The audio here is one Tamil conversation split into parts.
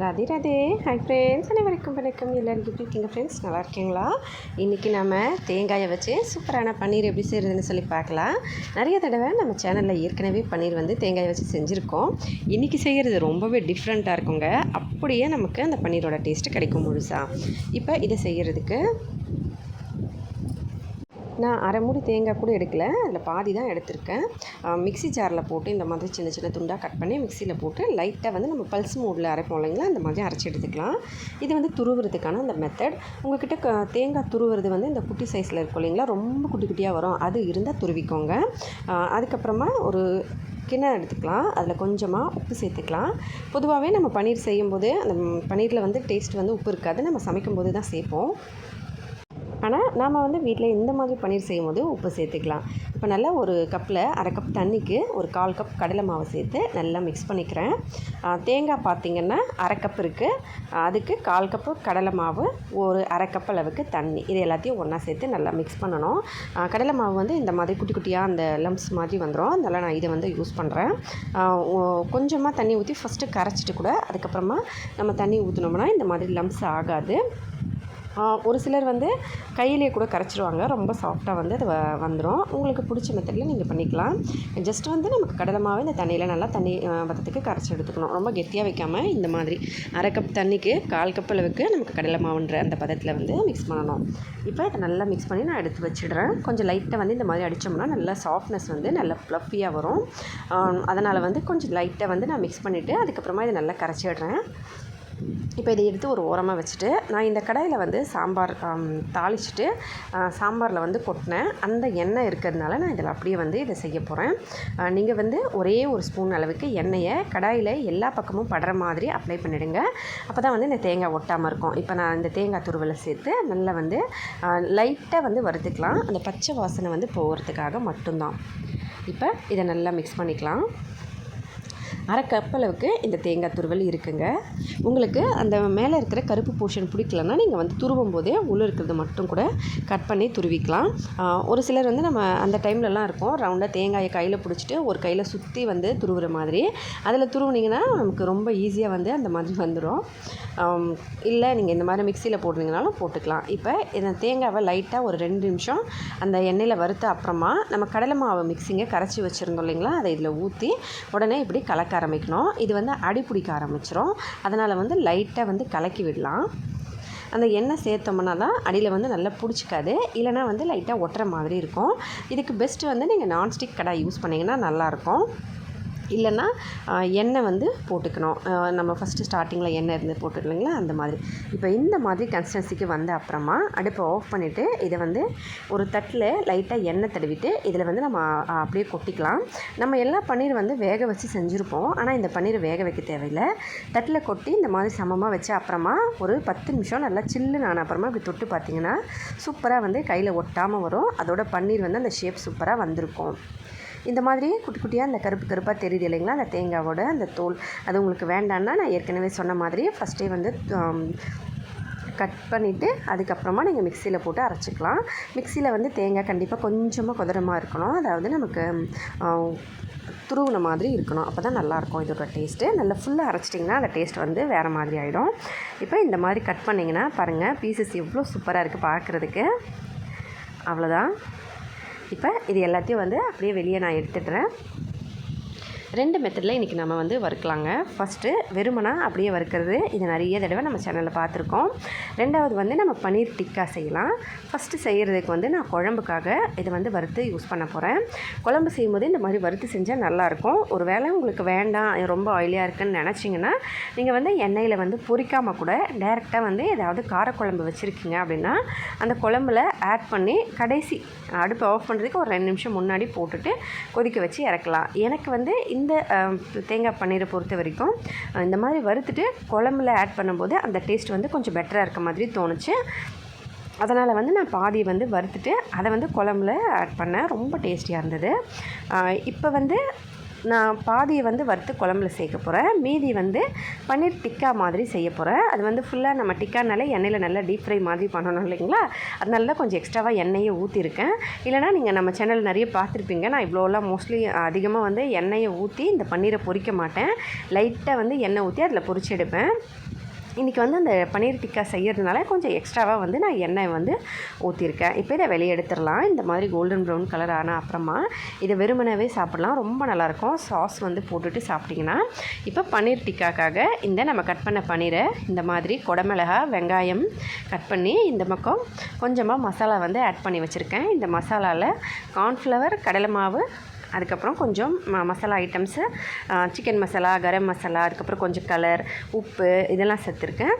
ராதே ராதே. ஹாய் ஃப்ரெண்ட்ஸ் அனைவருக்கும் வணக்கம். எல்லோரும் எப்படி இருக்கீங்க ஃப்ரெண்ட்ஸ் நல்லா இருக்கீங்களா? இன்றைக்கி நம்ம தேங்காயை வச்சு சூப்பரான பன்னீர் எப்படி செய்கிறதுன்னு சொல்லி பார்க்கலாம். நிறைய தடவை நம்ம சேனலில் ஏற்கனவே பன்னீர் வந்து தேங்காயை வச்சு செஞ்சுருக்கோம். இன்றைக்கி செய்கிறது ரொம்பவே டிஃப்ரெண்ட்டாக இருக்குங்க. அப்படியே நமக்கு அந்த பன்னீரோட டேஸ்ட்டு கிடைக்கும் முழுசாக இப்போ இதை செய்கிறதுக்கு நான் அரை மூடி தேங்காய் கூட எடுக்கல. அதில் பாதி தான் எடுத்திருக்கேன். மிக்ஸி ஜாரில் போட்டு இந்த மாதிரி சின்ன சின்ன துண்டாக கட் பண்ணி மிக்சியில் போட்டு லைட்டாக வந்து நம்ம பல்ஸ் மூடில் அரைப்போம் இல்லைங்களா? அந்த மாதிரி அரைச்சி எடுத்துக்கலாம். இது வந்து துருவுறதுக்கான அந்த மெத்தட் உங்கள்கிட்ட க தேங்காய் துருவுறது வந்து இந்த குட்டி சைஸில் இருக்கும் இல்லைங்களா? ரொம்ப குட்டி குட்டியாக வரும். அது இருந்தால் துருவிக்கோங்க. அதுக்கப்புறமா ஒரு கிண்ணம் எடுத்துக்கலாம். அதில் கொஞ்சமாக உப்பு சேர்த்துக்கலாம். பொதுவாகவே நம்ம பன்னீர் செய்யும்போது அந்த பன்னீரில் வந்து டேஸ்ட் வந்து உப்பு இருக்காது. நம்ம சமைக்கும்போது தான் சேர்ப்போம். ஆனால் நாம் வந்து வீட்டில் இந்த மாதிரி பன்னீர் செய்யும்போது உப்பு சேர்த்துக்கலாம். இப்போ நல்லா ஒரு கப்பில் அரை கப் தண்ணிக்கு ஒரு கால் கப் கடலை மாவு சேர்த்து நல்லா மிக்ஸ் பண்ணிக்கிறேன். தேங்காய் பார்த்திங்கன்னா அரை கப் இருக்குது அதுக்கு கால் கப்பு கடலை மாவு ஒரு அரை கப் அளவுக்கு தண்ணி. இது எல்லாத்தையும் ஒன்றா சேர்த்து நல்லா மிக்ஸ் பண்ணணும். கடலை மாவு வந்து இந்த மாதிரி குட்டி குட்டியாக அந்த லம்ப்ஸ் மாதிரி வந்துடும் அதனால் நான் இதை வந்து யூஸ் பண்ணுறேன் கொஞ்சமாக தண்ணி ஊற்றி ஃபஸ்ட்டு கரைச்சிட்டு கூட அதுக்கப்புறமா நம்ம தண்ணி ஊற்றினோம்னா இந்த மாதிரி லம்ப்ஸ் ஆகாது. ஒரு சிலர் வந்து கையிலே கூட கரைச்சிருவாங்க. ரொம்ப சாஃப்டாக வந்து அது வ- வந்துடும் உங்களுக்கு பிடிச்ச மெத்தடில் நீங்கள் பண்ணிக்கலாம். ஜஸ்ட் வந்து நமக்கு கடலை மாவு இந்த தண்ணியில் நல்லா தண்ணி பதத்துக்கு கரைச்சி எடுத்துக்கணும். ரொம்ப கெட்டியாக வைக்காமல் இந்த மாதிரி அரை கப் தண்ணிக்கு கால் கப் அளவுக்கு நமக்கு கடலை மாவுன்ற அந்த பதத்தில் வந்து மிக்ஸ் பண்ணணும். இப்போ இதை நல்லா மிக்ஸ் பண்ணி நான் எடுத்து வச்சிடுறேன். கொஞ்சம் லைட்டாக வந்து இந்த மாதிரி அடித்தோம்னா நல்லா சாஃப்ட்னஸ் வந்து நல்லா ஃப்ளஃபியாக வரும். அதனால் வந்து கொஞ்சம் லைட்டாக வந்து நான் மிக்ஸ் பண்ணிவிட்டு அதுக்கப்புறமா இதை நல்லா கரைச்சிடுறேன் இப்போ இதை எடுத்து ஒரு ஓரமாக வச்சுட்டு நான் இந்த கடாயில் வந்து சாம்பார் தாளிச்சுட்டு தாளிச்சிட்டு சாம்பாரில் வந்து கொட்டினேன். அந்த எண்ணெய் இருக்கிறதுனால நான் இதில் அப்படியே வந்து இதை செய்ய போகிறேன் நீங்கள் வந்து ஒரே ஒரு ஸ்பூன் அளவுக்கு எண்ணெயை கடாயில் எல்லா பக்கமும் படுற மாதிரி அப்ளை பண்ணிவிடுங்க அப்போ தான் வந்து இந்த தேங்காய் ஒட்டாமல் இருக்கும். இப்போ நான் இந்த தேங்காய் துருவலை சேர்த்து நல்லா வந்து லைட்டாக வந்து வறுத்துக்கலாம். அந்த பச்சை வாசனை வந்து போகிறதுக்காக மட்டும்தான். இப்போ இதை நல்லா மிக்ஸ் பண்ணிக்கலாம். அரை கப் அளவுக்கு இந்த தேங்காய் துருவல் இருக்குங்க. உங்களுக்கு அந்த மேலே இருக்கிற கருப்பு போர்ஷன் பிடிக்கலன்னா நீங்கள் வந்து துருவும் போதே உள்ளே இருக்கிறது மட்டும் கூட கட் பண்ணி துருவிக்கலாம். ஒரு சிலர் வந்து நம்ம அந்த டைம்லலாம் இருக்கும் ரவுண்டாக தேங்காயை கையில் பிடிச்சிட்டு ஒரு கையில் சுற்றி வந்து துருவுற மாதிரி. அதில் துருவுனீங்கன்னா நமக்கு ரொம்ப ஈஸியாக வந்து அந்த மாதிரி வந்துடும் இல்லை நீங்கள் இந்த மாதிரி மிக்சியில் போடுறீங்கனாலும் போட்டுக்கலாம். இப்போ இந்த தேங்காவை லைட்டாக ஒரு ரெண்டு நிமிஷம் அந்த எண்ணெயில் வறுத்த அப்புறமா நம்ம கடலை மாவு மிக்சிங்கை கரைச்சி வச்சுருந்தோம் இல்லைங்களா? அதை இதில் ஊற்றி உடனே இப்படி கலக்க ஆரம்பிக்கணும். இது வந்து அடி பிடிக்க ஆரம்பிச்சிரும். அதனால் வந்து லைட்டாக வந்து கலக்கி விடலாம். அந்த எண்ணெய் சேர்த்தோம்னா தான் அடியில் வந்து நல்லா பிடிச்சிக்காது. இல்லைனா வந்து லைட்டாக ஒட்டுற மாதிரி இருக்கும். இதுக்கு பெஸ்ட்டு வந்து நீங்கள் நான்ஸ்டிக் கடை யூஸ் பண்ணிங்கன்னா நல்லாயிருக்கும் இல்லைன்னா எண்ணெய் வந்து போட்டுக்கணும். நம்ம ஃபஸ்ட்டு ஸ்டார்டிங்கில் எண்ணெய் இருந்து போட்டுக்கலைங்களா அந்த மாதிரி. இப்போ இந்த மாதிரி கன்சிஸ்டன்சிக்கு வந்த அப்புறமா அடுப்பை ஆஃப் பண்ணிவிட்டு இதை வந்து ஒரு தட்டில் லைட்டாக எண்ணெய் தடவிட்டு இதில் வந்து நம்ம அப்படியே கொட்டிக்கலாம். நம்ம எல்லா பன்னீர் வந்து வேக வச்சு செஞ்சுருப்போம். ஆனால் இந்த பன்னீர் வேக வைக்க தேவையில்லை. தட்டில் கொட்டி இந்த மாதிரி சமமாக வச்சு அப்புறமா ஒரு பத்து நிமிஷம் நல்லா சில்லுன்னு ஆன அப்புறமா இப்படி தொட்டு பார்த்தீங்கன்னா சூப்பராக வந்து கையில் ஒட்டாமல் வரும். அதோட பன்னீர் வந்து அந்த ஷேப் சூப்பராக வந்திருக்கும். இந்த மாதிரி குட்டி குட்டியாக அந்த கருப்பு கருப்பாக தெரியுது இல்லைங்களா? அந்த தேங்காவோட அந்த தோல். அது உங்களுக்கு வேண்டான்னா நான் ஏற்கனவே சொன்ன மாதிரி ஃபஸ்ட்டே வந்து கட் பண்ணிவிட்டு அதுக்கப்புறமா நீங்கள் மிக்சியில் போட்டு அரைச்சிக்கலாம். மிக்சியில் வந்து தேங்காய் கண்டிப்பாக கொஞ்சமாக குதிரமாக இருக்கணும். அதாவது நமக்கு துருவின மாதிரி இருக்கணும். அப்போ தான் நல்லாயிருக்கும் இதோட டேஸ்ட்டு நல்லா ஃபுல்லாக அரைச்சிட்டிங்கன்னா அந்த டேஸ்ட் வந்து வேறு மாதிரி ஆகிடும் இப்போ இந்த மாதிரி கட் பண்ணிங்கன்னா பாருங்கள் பீசஸ் எவ்வளோ சூப்பராக இருக்குது பார்க்குறதுக்கு அவ்வளோதான் இப்போ இது எல்லாத்தையும் வந்து அப்படியே வெளியே நான் எடுத்துடுறேன். ரெண்டு மெத்தடில் இன்றைக்கி நம்ம வந்து வறுக்கலாங்க. ஃபஸ்ட்டு வெறுமனா அப்படியே வறுக்கிறது. இது நிறைய தடவை நம்ம சேனலில் பார்த்துருக்கோம். ரெண்டாவது வந்து நம்ம பன்னீர் டிக்கா செய்யலாம். ஃபஸ்ட்டு செய்கிறதுக்கு வந்து நான் குழம்புக்காக இதை வந்து வறுத்து யூஸ் பண்ண போகிறேன் குழம்பு செய்யும்போது இந்த மாதிரி வறுத்து செஞ்சால் நல்லாயிருக்கும் ஒரு வேளை உங்களுக்கு வேண்டாம் ரொம்ப ஆயிலியாக இருக்குன்னு நினச்சிங்கன்னா நீங்கள் வந்து எண்ணெயில் வந்து பொரிக்காமல் கூட டைரெக்டாக வந்து ஏதாவது காரக்குழம்பு வச்சுருக்கீங்க அப்படின்னா அந்த குழம்புல ஆட் பண்ணி கடைசி அடுப்பை ஆஃப் பண்ணுறதுக்கு ஒரு ரெண்டு நிமிஷம் முன்னாடி போட்டுட்டு கொதிக்க வச்சு இறக்கலாம். எனக்கு வந்து இந்த இந்த தேங்காய் பன்னீரை பொறுத்த வரைக்கும் இந்த மாதிரி வறுத்துட்டு குழம்புல ஆட் பண்ணும்போது அந்த டேஸ்ட் வந்து கொஞ்சம் பெட்டராக இருக்க மாதிரி தோணுச்சு. அதனால் வந்து நான் பாதி வந்து வறுத்துட்டு அதை வந்து குழம்புல ஆட் பண்ணேன் ரொம்ப டேஸ்டியாக இருந்தது. இப்போ வந்து நான் பாதியை வந்து வறுத்து குழம்புல சேர்க்க போகிறேன் மீதி வந்து பன்னீர் டிக்கா மாதிரி செய்ய போகிறேன் அது வந்து ஃபுல்லாக நம்ம டிக்கானாலே எண்ணெயில் நல்லா டீப் ஃப்ரை மாதிரி பண்ணணும் இல்லைங்களா? அதனால தான் கொஞ்சம் எக்ஸ்ட்ராவாக எண்ணெயை ஊற்றிருக்கேன் இல்லைனா நீங்கள் நம்ம சேனல் நிறைய பார்த்துருப்பீங்க. நான் இவ்வளோலாம் மோஸ்ட்லி அதிகமாக வந்து எண்ணெயை ஊற்றி இந்த பன்னீரை பொரிக்க மாட்டேன். லைட்டாக வந்து எண்ணெய் ஊற்றி அதில் பொரிச்சு எடுப்பேன். இன்றைக்கி வந்து அந்த பன்னீர் டிக்கா செய்கிறதுனால கொஞ்சம் எக்ஸ்ட்ராவாக வந்து நான் எண்ணெய் வந்து ஊற்றிருக்கேன் இப்போ இதை வெளியே எடுத்துடலாம். இந்த மாதிரி கோல்டன் ப்ரௌன் கலர் ஆனால் அப்புறமா இதை வெறுமனவே சாப்பிட்லாம். ரொம்ப நல்லாயிருக்கும். சாஸ் வந்து போட்டுட்டு சாப்பிட்டிங்கன்னா இப்போ பன்னீர் டிக்காக்காக இந்த நம்ம கட் பண்ண பன்னீரை இந்த மாதிரி குடமிளகா வெங்காயம் கட் பண்ணி இந்த பக்கம் கொஞ்சமாக மசாலா வந்து ஆட் பண்ணி வச்சுருக்கேன். இந்த மசாலாவில் கார்ன்ஃப்ளவர் கடலை மாவு அதுக்கப்புறம் கொஞ்சம் ம மசாலா ஐட்டம்ஸு சிக்கன் மசாலா கரம் மசாலா அதுக்கப்புறம் கொஞ்சம் கலர் உப்பு இதெல்லாம் சேர்த்துருக்கேன்.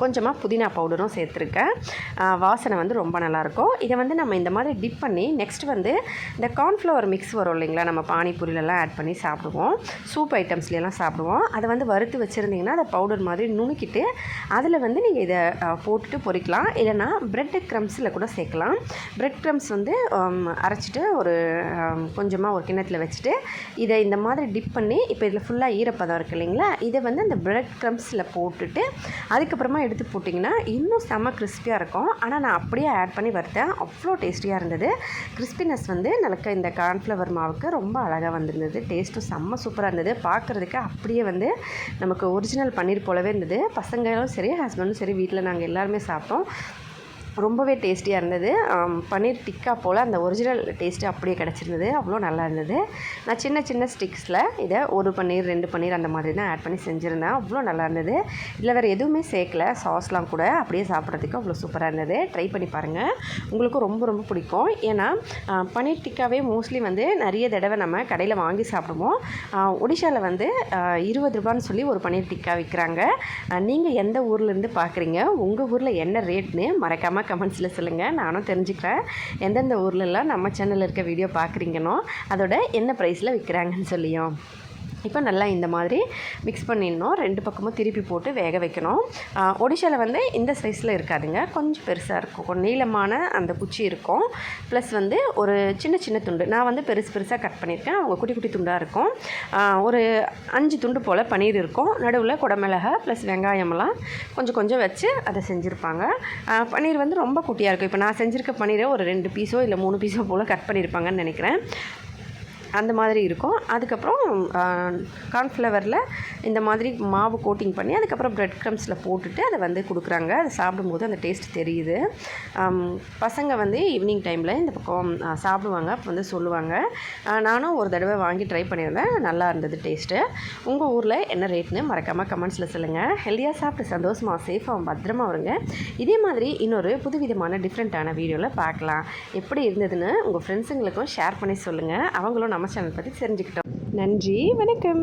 கொஞ்சமாக புதினா பவுடரும் சேர்த்துருக்கேன். வாசனை வந்து ரொம்ப நல்லாயிருக்கும். இதை வந்து நம்ம இந்த மாதிரி டிப் பண்ணி நெக்ஸ்ட் வந்து இந்த கார்ன்ஃப்ளவர் மிக்ஸ் வரும் இல்லைங்களா? நம்ம பானிபூரிலலாம் ஆட் பண்ணி சாப்பிடுவோம். சூப் ஐட்டம்ஸ்லாம் சாப்பிடுவோம். அதை வந்து வறுத்து வச்சுருந்தீங்கன்னா அதை பவுடர் மாதிரி நுணுக்கிட்டு அதில் வந்து நீங்கள் இதை போட்டுட்டு பொறிக்கலாம் இல்லைனா ப்ரெட் க்ரம்ஸில் கூட சேர்க்கலாம். ப்ரெட் க்ரம்ஸ் வந்து அரைச்சிட்டு ஒரு கொஞ்சமாக ஒரு கிண்ணத்தில் வச்சுட்டு இதை இந்த மாதிரி டிப் பண்ணி இப்போ இதில் ஃபுல்லாக ஈரப்பதம் இருக்குது இல்லைங்களா? இதை வந்து அந்த ப்ரெட் க்ரம்ஸில் போட்டுட்டு அதுக்கப்புறமா எடுத்து போட்டிங்கன்னா இன்னும் செம்ம கிறிஸ்பியாக இருக்கும். ஆனால் நான் அப்படியே ஆட் பண்ணி வறுத்தேன். அவ்வளோ டேஸ்டியாக இருந்தது. கிறிஸ்பினஸ் வந்து நல்ல இந்த கார்ன்ஃப்ளவர் மாவுக்கு ரொம்ப அழகாக வந்திருந்தது. டேஸ்ட்டும் செம்ம சூப்பராக இருந்தது. பார்க்குறதுக்கு அப்படியே வந்து நமக்கு ஒரிஜினல் பன்னீர் போலவே இருந்தது. பசங்களும் சரி ஹஸ்பண்டும் சரி வீட்டில் நாங்கள் எல்லாருமே சாப்பிட்டோம். ரொம்பவே டேஸ்டியாக இருந்தது. பன்னீர் டிக்கா போல் அந்த ஒரிஜினல் டேஸ்ட்டு அப்படியே கிடச்சிருந்தது. அவ்வளோ நல்லா இருந்தது. நான் சின்ன சின்ன ஸ்டிக்ஸில் இதை ஒரு பன்னீர் ரெண்டு பன்னீர் அந்த மாதிரி தான் ஆட் பண்ணி செஞ்சுருந்தேன். அவ்வளோ நல்லா இருந்தது. இதில் வேறு எதுவுமே சேர்க்கல. சாஸ்லாம் கூட அப்படியே சாப்பிட்றதுக்கு அவ்வளோ சூப்பராக இருந்தது. ட்ரை பண்ணி பாருங்கள் உங்களுக்கும் ரொம்ப ரொம்ப பிடிக்கும். ஏன்னா பன்னீர் டிக்காவே மோஸ்ட்லி வந்து நிறைய தடவை நம்ம கடையில் வாங்கி சாப்பிடுவோம். ஒடிஷாவில் வந்து இருபது ரூபான்னு சொல்லி ஒரு பன்னீர் டிக்கா விற்கிறாங்க நீங்கள் எந்த ஊர்லேருந்து பார்க்குறீங்க உங்கள் ஊரில் என்ன ரேட்னு மறக்காமல் மறக்காமல் கமெண்ட்ஸில் சொல்லுங்கள் நானும் தெரிஞ்சுக்கிறேன். எந்தெந்த ஊர்லலாம் நம்ம சேனலில் இருக்க வீடியோ பார்க்குறீங்கனோ அதோட என்ன ப்ரைஸில் விற்கிறாங்கன்னு சொல்லியும். இப்போ நல்லா இந்த மாதிரி மிக்ஸ் பண்ணிடணும். ரெண்டு பக்கமும் திருப்பி போட்டு வேக வைக்கணும். ஒடிஷாவில் வந்து இந்த சைஸில் இருக்காதுங்க. கொஞ்சம் பெருசாக இருக்கும். கொஞ்சம் நீளமான அந்த குச்சி இருக்கும். ப்ளஸ் வந்து ஒரு சின்ன சின்ன துண்டு. நான் வந்து பெருசு பெருசாக கட் பண்ணியிருக்கேன். அவங்க குட்டி குட்டி துண்டாக இருக்கும். ஒரு அஞ்சு துண்டு போல் பன்னீர் இருக்கும். நடுவில் குடமிளகா ப்ளஸ் வெங்காயமெல்லாம் கொஞ்சம் கொஞ்சம் வச்சு அதை செஞ்சுருப்பாங்க. பன்னீர் வந்து ரொம்ப குட்டியாக இருக்கும். இப்போ நான் செஞ்சுருக்க பன்னீரை ஒரு ரெண்டு பீஸோ இல்லை மூணு பீஸோ போல் கட் பண்ணியிருப்பாங்கன்னு நினைக்கிறேன். அந்த மாதிரி இருக்கும். அதுக்கப்புறம் கார்ன்ஃப்ளவரில் இந்த மாதிரி மாவு கோட்டிங் பண்ணி அதுக்கப்புறம் ப்ரெட் க்ரம்ஸில் போட்டுட்டு அதை வந்து கொடுக்குறாங்க. அதை சாப்பிடும்போது அந்த டேஸ்ட் தெரியுது. பசங்க வந்து ஈவினிங் டைமில் இந்த பக்கம் சாப்பிடுவாங்க. அப்போ வந்து சொல்லுவாங்க நானும் ஒரு தடவை வாங்கி ட்ரை பண்ணியிருந்தேன். நல்லா இருந்தது டேஸ்ட்டு உங்கள் ஊரில் என்ன ரேட்னு மறக்காமல் கமெண்ட்ஸில் சொல்லுங்கள் ஹெல்த்தியாக சாப்பிட்டு சந்தோஷமாக சேஃபாக பத்திரமா வருங்க இதே மாதிரி இன்னொரு புதுவிதமான டிஃப்ரெண்ட்டான வீடியோவில் பார்க்கலாம். எப்படி இருந்ததுன்னு உங்கள் ஃப்ரெண்ட்ஸுங்களுக்கும் ஷேர் பண்ணி சொல்லுங்கள் அவங்களும் நம்ம சேனல் பற்றி தெரிஞ்சுக்கிட்டோம். நன்றி வணக்கம்.